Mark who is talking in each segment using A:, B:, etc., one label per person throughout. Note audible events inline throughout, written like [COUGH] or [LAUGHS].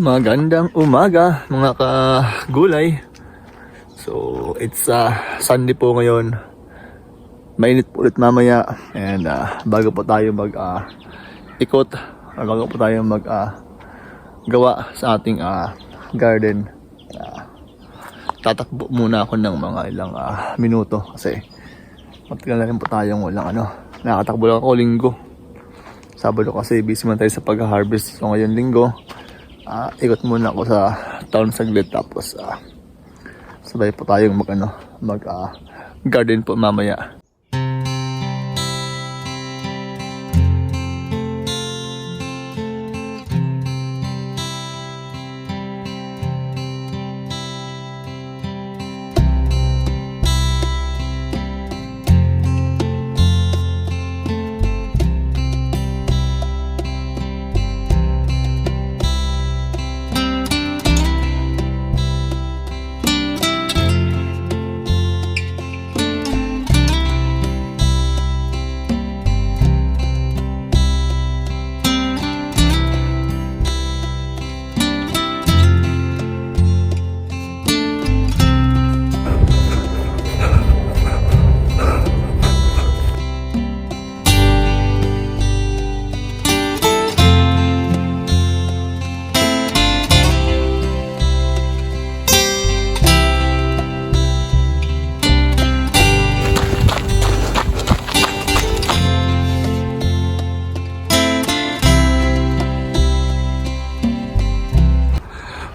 A: Magandang umaga mga kagulay. So, it's uh, Sunday po ngayon. Mainit po ulit mamaya. And uh, bago po tayo mag uh, ikot, bago po tayo mag uh, gawa sa ating uh, garden. Uh, tatakbo muna ako ng mga ilang uh, minuto kasi matagal na rin po tayong walang ano. Nakatakbo lang ako linggo. Sabado kasi busy man tayo sa pag-harvest. So ngayon linggo, ah ikot muna ako sa town saglit tapos ah sabay po tayong mag ano, mag ah, garden po mamaya.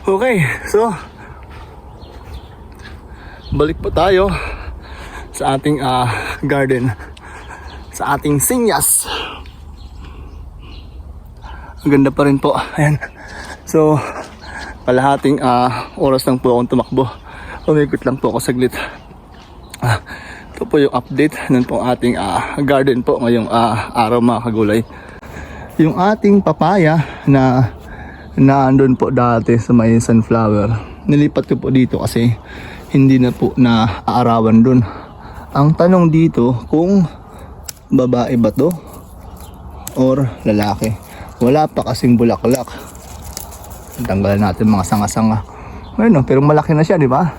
A: Okay, so balik po tayo sa ating ah, garden sa ating sinyas. Ang ganda pa rin po. Ayan. So, kalahating ah, oras lang po akong tumakbo. Umikot lang po ako saglit. Ah, ito po yung update ng po ating ah, garden po ngayong ah, araw mga kagulay. Yung ating papaya na na andun po dati sa may sunflower. Nilipat ko po dito kasi hindi na po na aarawan dun. Ang tanong dito kung babae ba to or lalaki. Wala pa kasing bulaklak. Tanggalan natin mga sanga-sanga. Bueno, pero malaki na siya, di ba?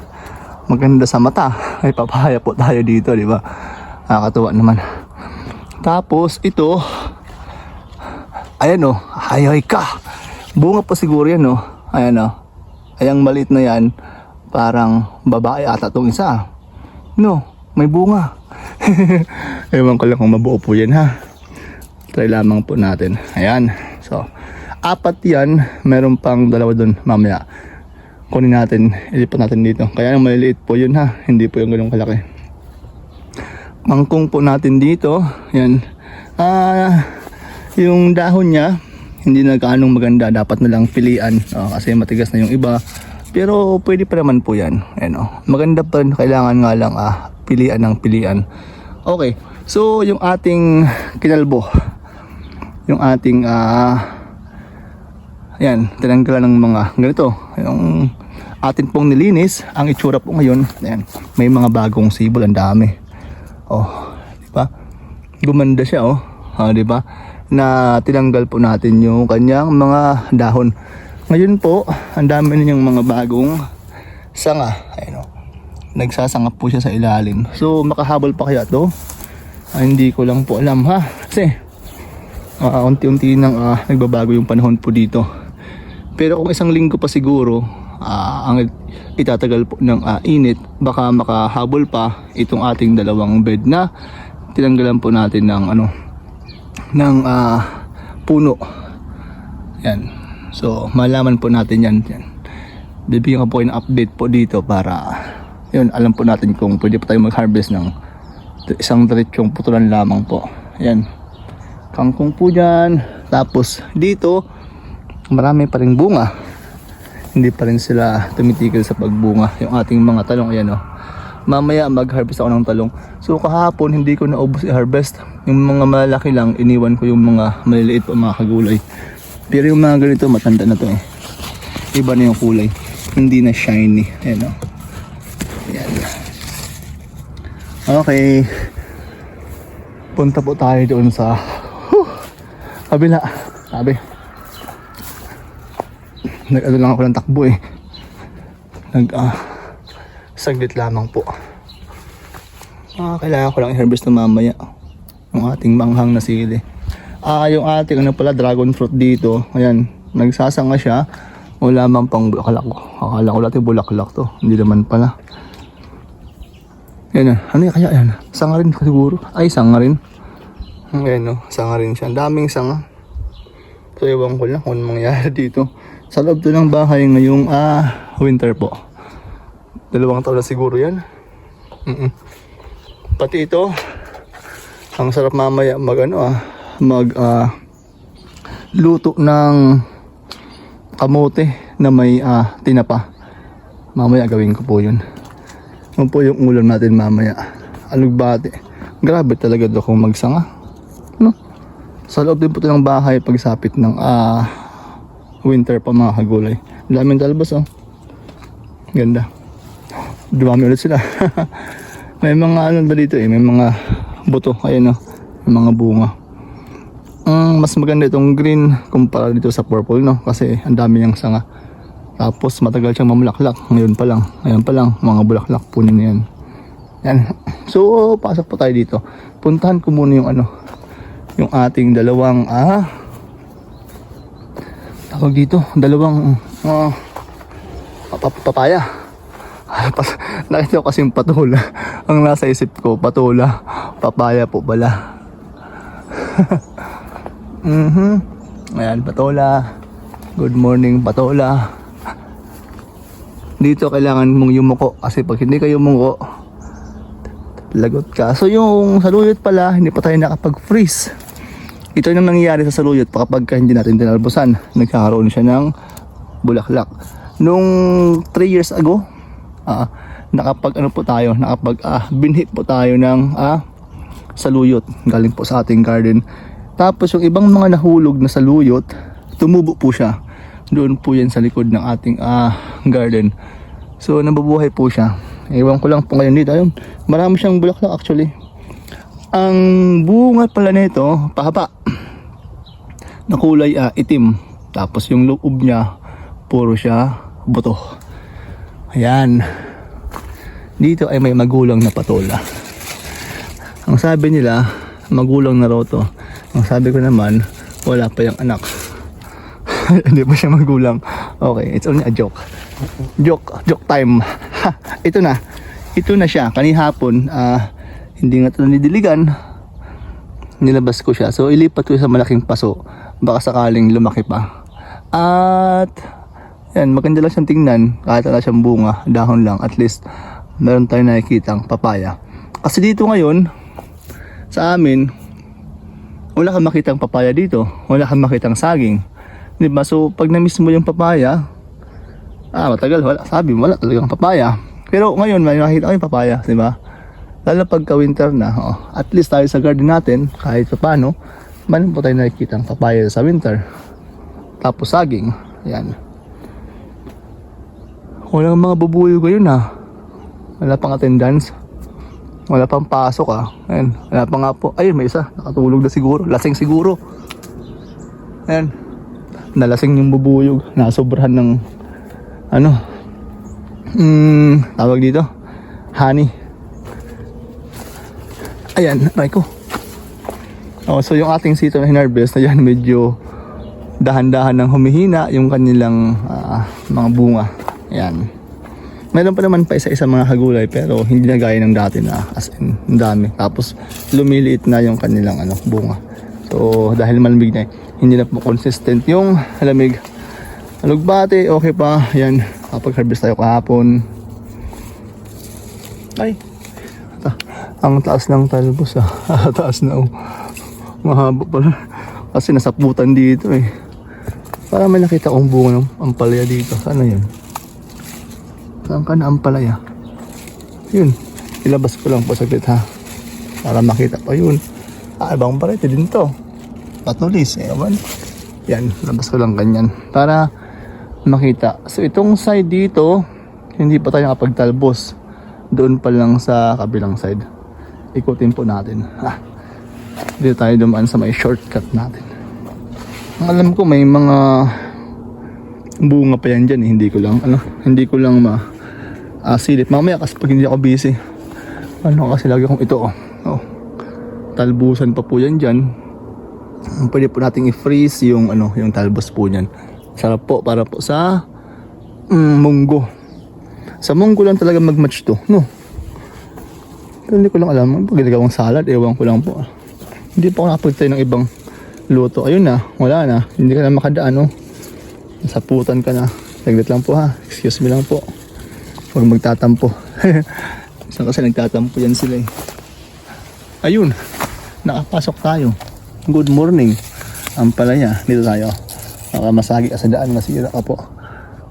A: Maganda sa mata. Ay papaya po tayo dito, di ba? Nakakatuwa naman. Tapos ito, ayan o, hayay ka. Bunga pa siguro yan, no? Ayan, no? Ayang maliit na yan, parang babae ata tong isa. No, may bunga. [LAUGHS] Ewan ko lang kung mabuo po yan, ha? Try lamang po natin. Ayan. So, apat yan. Meron pang dalawa doon mamaya. Kunin natin, ilipat natin dito. Kaya yung maliliit po yun, ha? Hindi po yung ganun kalaki. Mangkong po natin dito. Yan. Ah, yung dahon niya, hindi na gaanong maganda dapat na lang pilian. Oh, kasi matigas na yung iba. Pero pwede pa naman po yan. Ayan, oh. maganda pa rin kailangan nga lang ah, pilian ng pilian. Okay so yung ating kinalbo. Yung ating ah ayan tinanggalan ng mga ganito. Yung atin pong nilinis ang itsura po ngayon ayan may mga bagong sibol ang dami. Oh di ba? Gumanda siya oh. Ah, di ba na tinanggal po natin yung kanyang mga dahon. Ngayon po, ang dami na niyang mga bagong sanga. Ayun o. Nagsasanga po siya sa ilalim. So, makahabol pa kaya to? Ah, hindi ko lang po alam ha. Kasi, uh, unti-unti nang ah, nagbabago yung panahon po dito. Pero kung isang linggo pa siguro, ah, ang itatagal po ng ah, init, baka makahabol pa itong ating dalawang bed na tinanggalan po natin ng ano, ng ah, puno. Yan. So, malaman po natin yan. yan. Bibigyan ko po kayo ng update po dito para yun, alam po natin kung pwede pa tayo mag-harvest ng isang diretsong putulan lamang po. Yan. Kangkong po dyan. Tapos dito, marami pa rin bunga. Hindi pa rin sila tumitigil sa pagbunga. Yung ating mga talong, ayan o. Mamaya mag-harvest ako ng talong. So kahapon hindi ko naubos i-harvest. Yung mga malaki lang, iniwan ko yung mga maliliit pa mga kagulay. Pero yung mga ganito, matanda na to eh. Iba na yung kulay. Hindi na shiny. Ayan o. Ayan. Okay. Punta po tayo doon sa huh, kabila. Sabi. nag ano lang ako ng takbo eh. Nag ah, saglit lamang po. Ah, kailangan ko lang i-harvest na mamaya. Yung ating manghang na sili. Ah, yung ating ano pala dragon fruit dito. Ayan, nagsasanga siya. Wala man pang bulaklak ko. Akala ko dati bulaklak to. Hindi naman pala. Yan na. Ano yan kaya yan? Sanga rin siguro. Ay, sanga rin. Ayan no. Sanga rin siya. Daming sanga. So, ewan ko lang kung anong mangyayari dito. Sa loob to ng bahay ngayong ah, winter po. Dalawang taon na siguro yan. Mm-mm. Pati ito, ang sarap mamaya mag ano ah, mag ah, luto ng kamote na may ah, tinapa. Mamaya gawin ko po yun. Yun po yung ulam natin mamaya. Alugbate. Grabe talaga do kung magsanga. No? Sa loob din po ito ng bahay pagsapit ng ah, winter pa mga kagulay. Daming talbos oh. Ganda. Dumami ulit sila. [LAUGHS] may mga ano ba dito eh, may mga buto. Ayan oh. May mga bunga. Ang mas maganda itong green kumpara dito sa purple no kasi ang dami niyang sanga. Tapos matagal siyang mamulaklak. Ngayon pa lang. Ngayon pa lang mga bulaklak po na yan. Yan. So pasok po tayo dito. Puntahan ko muna yung ano yung ating dalawang ah tawag dito dalawang ah pap- papaya [LAUGHS] nakita ko kasi yung patula. Ang nasa isip ko patula. Papaya po pala. [LAUGHS] Mhm. Ayan patola good morning patola dito kailangan mong yumuko kasi pag hindi ka yumuko lagot ka. So yung saluyot pala hindi pa tayo nakapag freeze ito yung nangyayari sa saluyot kapag ka hindi natin tinalbusan nagkakaroon siya ng bulaklak. Nung 3 years ago ah nakapag ano po tayo nakapag ah, binhi po tayo ng ah, saluyot galing po sa ating garden. Tapos yung ibang mga nahulog na saluyot tumubo po siya. Doon po yan sa likod ng ating ah, garden. So nabubuhay po siya. Ewan ko lang po ngayon dito ayun marami siyang bulaklak actually. Ang bunga pala nito pahaba. Na kulay ah, itim. Tapos yung loob niya puro siya buto ayan. Dito ay may magulang na patola. Ang sabi nila magulang na raw to. Ang sabi ko naman wala pa yung anak. [LAUGHS] Hindi pa siya magulang. Okay it's only a joke. Joke joke time. Ha, ito na. Ito na siya. Kanihapon ah hindi nga ito nidiligan nilabas ko siya. So ilipat ko sa malaking paso. Baka sakaling lumaki pa. At yan maganda lang siyang tingnan. Kahit wala siyang bunga dahon lang. At least meron tayong nakikitang papaya. Kasi dito ngayon sa amin wala kang makitang papaya dito. Wala kang makitang saging. Di ba so pag na-miss mo yung papaya ah matagal. Wala sabi mo wala talagang papaya. Pero ngayon may nakita ko yung papaya di ba lalo pagka winter na oh, at least tayo sa garden natin kahit pa paano meron po tayo nakikita ang papaya sa winter. Tapos saging yan walang mga bubuyo ngayon ha wala pang attendance. Wala pang pasok ah. Ayan wala pa nga po. Ayun may isa. Nakatulog na siguro. Lasing siguro. Ayan. Nalasing yung bubuyog nasobrahan ng ano mm, tawag dito? Honey. Ayan aray ko. Oh, so yung ating sito na hinarvest ayan medyo dahan-dahan ng humihina yung kanilang ah, mga bunga ayan meron pa naman pa isa-isa mga kagulay pero hindi na gaya ng dati na as in dami. Tapos lumiliit na yung kanilang ano bunga. So dahil malamig na eh, hindi na po consistent yung lamig. Alugbate okay pa. Yan. Kapag harvest tayo kahapon. Ay! Ta- ang taas ng talbos ah. [LAUGHS] Taas na oh. mahaba pala. Kasi nasaputan dito eh. Para may nakita kong bunga ng ampalaya dito. Sana yun Saan ka na ang palaya? Yun. Ilabas ko lang po saglit ha. Para makita pa yun. Ah, ibang parete din to. Patulis. Ewan. Yan. Labas ko lang ganyan. Para makita. So itong side dito, hindi pa tayo nakapagtalbos. Doon pa lang sa kabilang side. Ikutin po natin. Ha. Dito tayo dumaan sa may shortcut natin. Alam ko may mga bunga pa yan dyan eh. Hindi ko lang, ano, hindi ko lang ma ah, silip. Mamaya kasi pag hindi ako busy, ano kasi lagi akong ito oh. oh. Talbusan pa po yan dyan. Pwede po nating i-freeze yung ano, yung talbos po niyan. Sarap po para po sa mm, munggo. Sa munggo lang talaga mag-match to, no? Pero hindi ko lang alam, pag ginagawang salad, ewan ko lang po. Hindi pa ako nakapagtay ng ibang luto. Ayun na, wala na. Hindi ka na makadaan, no? Nasaputan ka na. Saglit lang po ha. Excuse me lang po. Huwag magtatampo. [LAUGHS] Saan kasi nagtatampo yan sila eh. Ayun, nakapasok tayo. Good morning. Ang palaya, dito tayo. Baka masagi sa daan, masira ka po.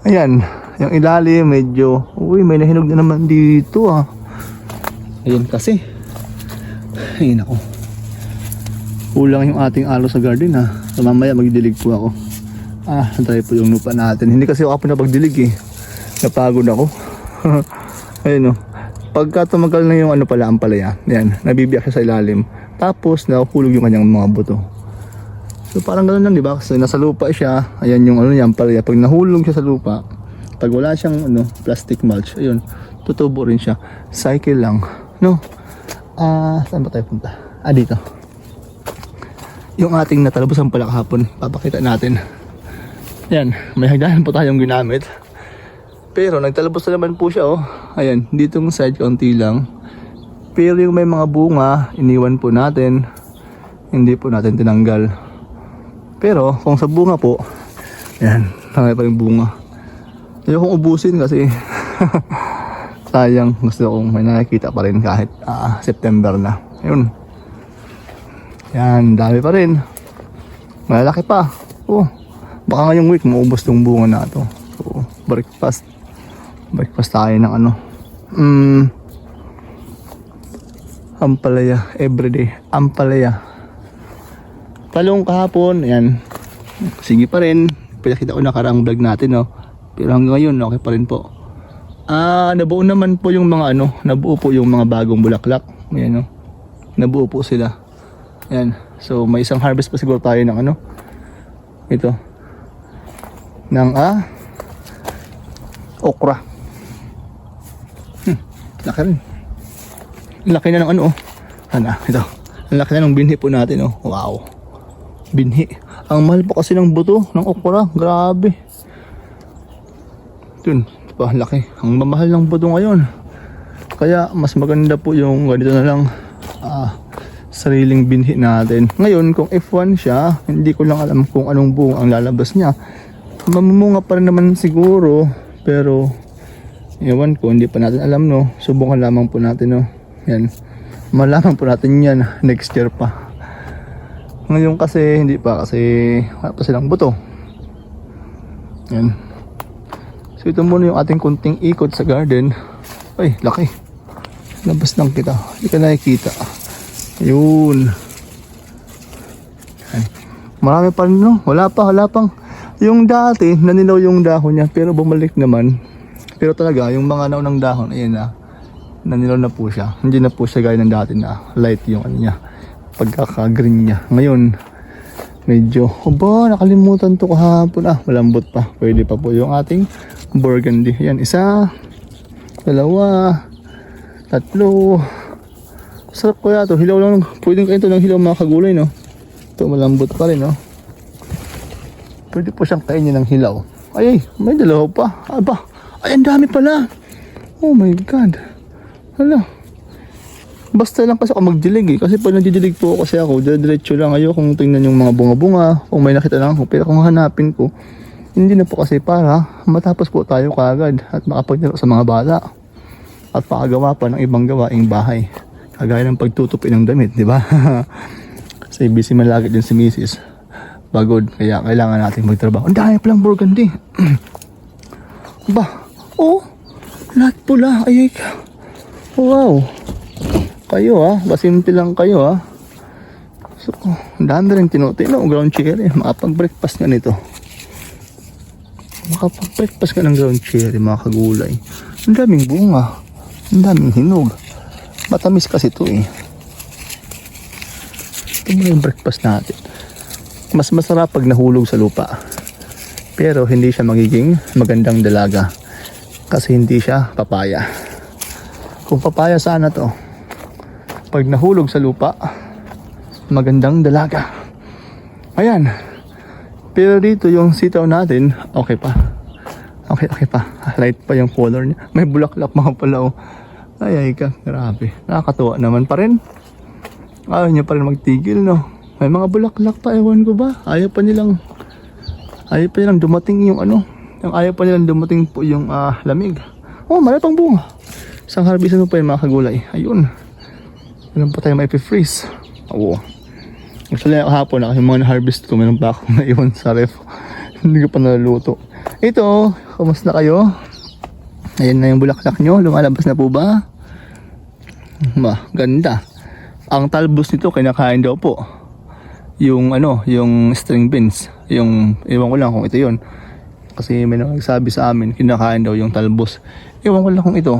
A: Ayan, yung ilalim medyo, uy, may nahinog na naman dito ah. Ayun kasi. Ayun ako. Kulang yung ating alo sa garden ha. So mamaya magdilig po ako. Ah, try po yung lupa natin. Hindi kasi ako pinapagdilig eh. Napagod ako. [LAUGHS] Ayun o. Pagka tumagal na yung ano pala ang palaya, yan, nabibiyak siya sa ilalim. Tapos nahuhulog yung kanyang mga buto. So parang ganoon lang, di ba? Kasi nasa lupa siya, ayan yung ano niya, ang palaya. Pag nahulog siya sa lupa, pag wala siyang ano, plastic mulch, ayun, tutubo rin siya. Cycle lang, no? Ah, saan ba tayo punta? Ah, dito. Yung ating natalabusan pala kahapon, papakita natin. Yan, may hagdanan po tayong ginamit. Pero nagtalabos na naman po siya oh. Ayan, ditong side konti lang. Pero yung may mga bunga, iniwan po natin. Hindi po natin tinanggal. Pero kung sa bunga po, ayan, tangay pa rin bunga. Ayokong ubusin kasi [LAUGHS] sayang gusto kong may nakikita pa rin kahit ah, September na. Ayun. Yan, dami pa rin. Malaki pa. Oh, baka ngayong week maubos tong bunga na to. So, breakfast. Breakfast tayo ng ano. Mm, ampalaya, everyday. Ampalaya. Talong kahapon, ayan. Sige pa rin. Pinakita ko na karang vlog natin, no. Pero hanggang ngayon, okay pa rin po. Ah, nabuo naman po yung mga ano, nabuo po yung mga bagong bulaklak. Ayan, no. Nabuo po sila. Ayan. So, may isang harvest pa siguro tayo ng ano. Ito. Ng ah, okra. Laki rin. Laki na ng ano, oh. Ano, ito. Ang laki na ng binhi po natin, oh. Wow. Binhi. Ang mahal po kasi ng buto ng okra. Grabe. Dun, pa, laki. Ang mamahal ng buto ngayon. Kaya, mas maganda po yung ganito na lang. Ah, sariling binhi natin. Ngayon, kung F1 siya, hindi ko lang alam kung anong buong ang lalabas niya. Mamumunga pa rin naman siguro, pero ewan ko, hindi pa natin alam no. Subukan lamang po natin no. Yan. Malaman po natin yan [LAUGHS] next year pa. Ngayon kasi, hindi pa kasi wala pa silang buto. Yan. So ito muna yung ating kunting ikot sa garden. Ay, laki. Labas lang kita. Hindi ka nakikita. Yun. Yan. Marami pa rin no. Wala pa, wala pang. Yung dati, nanilaw yung dahon niya, pero bumalik naman. Pero talaga, yung mga naunang dahon, ayan na. Nanilaw na po siya. Hindi na po siya gaya ng dati na light yung ano niya. Pagkaka-green niya. Ngayon, medyo, aba, nakalimutan to kahapon. Ah, malambot pa. Pwede pa po yung ating burgundy. Ayan, isa, dalawa, tatlo. Sarap ko to. Hilaw lang. Pwedeng kain to ng hilaw mga kagulay, no? Ito, malambot pa rin, no? Pwede po siyang kainin ng hilaw. Ay, may dalawa pa. Aba, ay, ang dami pala. Oh my God. Hala. Basta lang kasi ako magdilig eh. Kasi pag nagdidilig po kasi ako, diretso lang ayo kung tingnan yung mga bunga-bunga. Kung may nakita lang ako. Pero kung hanapin ko, hindi na po kasi para matapos po tayo kagad at makapaglaro sa mga bata. At makagawa pa ng ibang gawaing bahay. Kagaya ng pagtutupi ng damit, di ba? [LAUGHS] kasi busy man lagi din si Mrs. Pagod, kaya kailangan natin magtrabaho. Ang dami palang burgundy. [CLEARS THROAT] ba? Oh, lahat pula. Ay, ay. Wow. Kayo ah, basimple lang kayo ah. So, dami rin tinutino. Ground cherry. Makapag-breakfast nga nito. Makapag-breakfast ka ng ground cherry, mga kagulay. Ang daming bunga. Ang daming hinog. Matamis kasi ito eh. Ito muna yung breakfast natin. Mas masarap pag nahulog sa lupa. Pero hindi siya magiging magandang dalaga. Kasi hindi siya papaya. Kung papaya sana to, pag nahulog sa lupa, magandang dalaga. Ayan. Pero dito yung sitaw natin, okay pa. Okay, okay pa. Light pa yung color niya. May bulaklak mga pala oh. Ay, ay ka. Grabe. Nakakatuwa naman pa rin. Ayaw niya pa rin magtigil, no? May mga bulaklak pa, ewan ko ba? Ayaw pa nilang, ayaw pa nilang dumating yung ano, yung ayaw pa nilang dumating po yung ah, lamig. Oh, marami pang bunga. Isang harbisan mo pa yung mga kagulay. Ayun. Meron pa tayo may freeze Oo. Actually, kahapon, ako yung mga na-harvest ko, meron pa akong [LAUGHS] naiwan sa ref. Hindi ko pa naluluto. Ito, kumusta kayo? Ayan na yung bulaklak nyo. Lumalabas na po ba? Ma, ganda. Ang talbos nito, kinakain daw po. Yung ano, yung string beans. Yung, ewan ko lang kung ito yon Kasi may nagsabi sa amin, kinakain daw yung talbos. Ewan ko lang kung ito.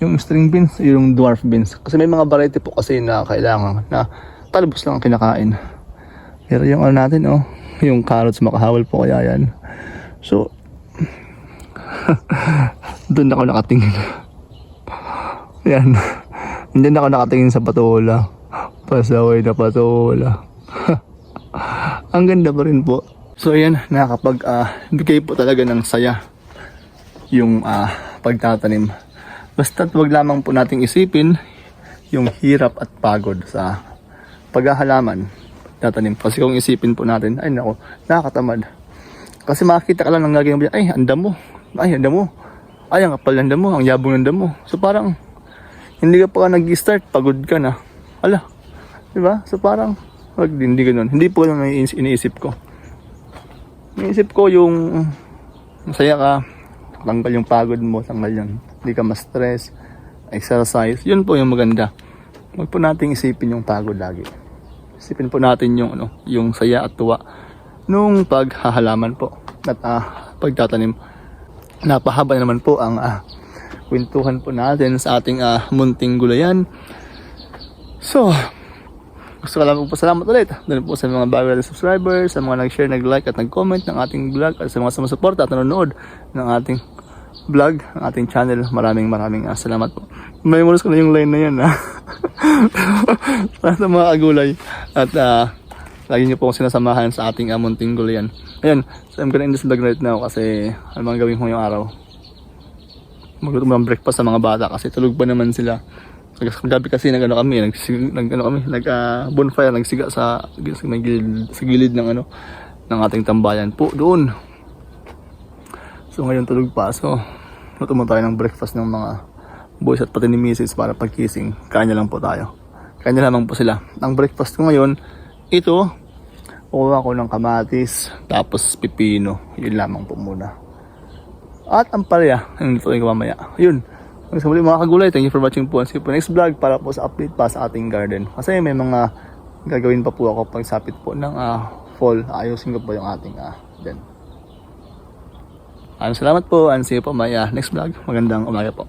A: Yung string beans, yung dwarf beans. Kasi may mga variety po kasi na kailangan na talbos lang ang kinakain. Pero yung ano natin, oh, yung carrots makahawal po kaya yan. So, [LAUGHS] doon ako nakatingin. [LAUGHS] Yan. Hindi ako nakatingin sa patola. Pasaway na patola. [LAUGHS] Ang ganda pa rin po. So ayan, nakakapag bigay po talaga ng saya yung ah, pagtatanim. Basta't wag lamang po nating isipin yung hirap at pagod sa paghahalaman tatanim. Kasi kung isipin po natin, ay nako, nakakatamad. Kasi makikita ka lang ng gagawin mo, ay, ang damo. Ay, ang damo. Ay, ang kapal ng damo, ang yabong ng damo. So parang, hindi ka pa nag-start, pagod ka na. Ala, di ba? So parang, wag, hindi ganun. Hindi po ganun ang iniis- iniisip ko. Iniisip ko yung, masaya ka, tanggal yung pagod mo, tanggal yung, hindi ka ma-stress, exercise. Yun po yung maganda. Huwag po nating isipin yung pagod lagi. Isipin po natin yung ano, yung saya at tuwa nung paghahalaman po at ah, pagtatanim. Napahaba na naman po ang ah, kwentuhan po natin sa ating ah, munting gulayan. So, gusto ko lang po salamat ulit. Doon po sa mga bago nating subscribers, sa mga nag-share, nag-like at nag-comment ng ating vlog at sa mga sumusuporta at nanonood ng ating vlog, ng ating channel. Maraming maraming ah, salamat po. May ko na yung line na yan ha. [LAUGHS] Para sa mga agulay. At ah, lagi niyo po sinasamahan sa ating uh, munting gulayan. Ayan, so I'm gonna end this vlog right now kasi ano bang gawin ko ngayong araw? Magluto ng breakfast sa mga bata kasi tulog pa naman sila. Gabi kasi nag ano kami, nag, nag ano kami, nag ah, bonfire, nagsiga sa, sa, gilid, sa gilid ng ano ng ating tambayan po doon. So ngayon tulog pa. So luto mo tayo ng breakfast ng mga boys at pati ni Mrs. para pagkising. Kanya lang po tayo. Kanya lamang po sila. Ang breakfast ko ngayon, ito, kuha ko ng kamatis, tapos pipino. Yun lamang po muna. At ang palaya, yung lutuin ko mamaya. Yun. Hanggang sa mga kagulay, thank you for watching po. See you po next vlog para po sa update pa sa ating garden. Kasi may mga gagawin pa po ako pagsapit po ng ah, fall. Ayusin ko po yung ating ah, den. Maraming salamat po and see you po maya next vlog. Magandang umaga po.